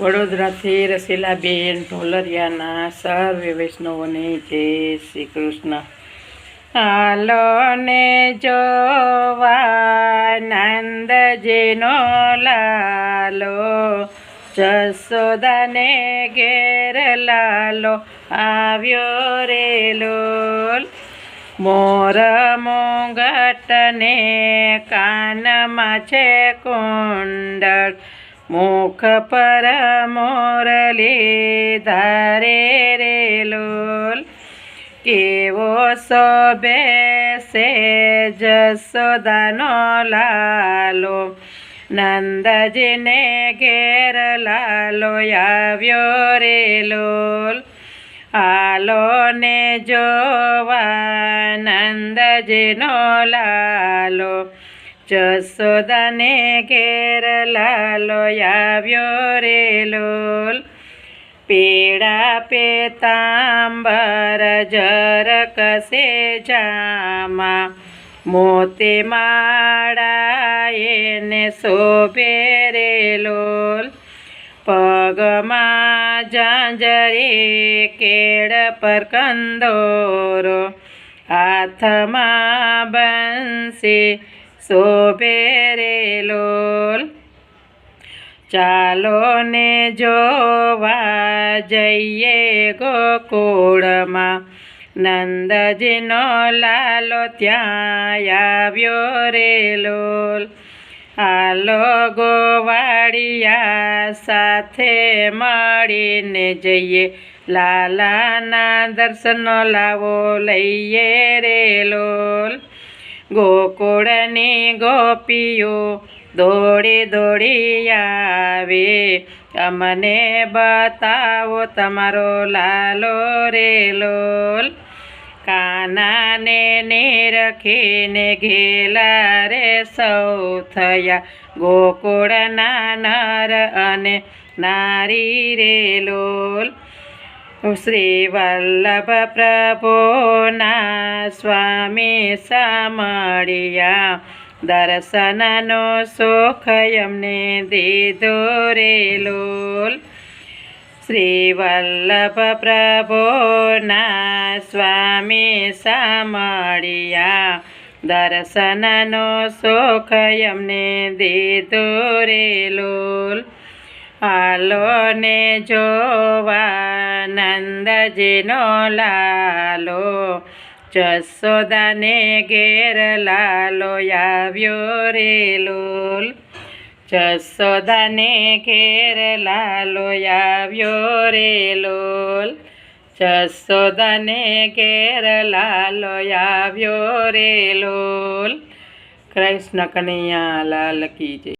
વડોદરાથી રસીલાબેન ઢોલરિયાના સર્વે વૈષ્ણવોને જય શ્રી કૃષ્ણ. આલોને જોવાનંદ જોવા નંદજીનો લાલો જસોદાને ઘેર લાલો, આવ્યો રે લોલ. મોર મોંઘટને કાનમાં છે કુંડળ મુખ પર મોરલી ધારે રે લોલ. કેવો શોભે સે જસોદાનો લાલો. નંદજીને ઘેર લાલો આવ્યો રે લોલ. આલોને જોવા નંદજીનો લાલો. જસોદાને ઘેર લાલો આવ્યો રે લોલ પીળા પેતાંબર જર કસે જામા મોતે માળા એને શોભે રે લોલ પગમાં જાંજરી કેળ પર કંદોરો હાથમાં બંસી શોભે રે લોલ ચાલો ને જોવા જઈએ ગોકુળમાં. નંદજીનો લાલો ત્યાં આવ્યો રે લોલ આલો ગોવાળિયા સાથે મળીને જઈએ. લાલાના દર્શનો લાવો લઈએ રે લોલ ગોકુળની ગોપીઓ દોડી દોડી આવે. અમને બતાવો તમારો લાલો રે લોલ. કાનાને નિરખીને ઘેલા રે સૌ થયા. ગોકુળના નર અને નારી રે લોલ. શ્રી વલ્લભ પ્રભુના સ્વામી સામળિયા. દર્શનનો સુખ એમને દીધો રે લોલ. શ્રી વલ્લભ પ્રભુના સ્વામી સામળિયા. દર્શનનો સુખ એમને દીધો રે લોલ. હાલો ને જોવા નંદજીનો લાલો જસોદાને ઘેર લાલો આવ્યો રે લોલ જસોદાને ઘેર લાલો આવ્યો રે લોલ જસોદાને ઘેર લાલો આવ્યો રે લોલ કૃષ્ણ કનૈયા લાલ કી જય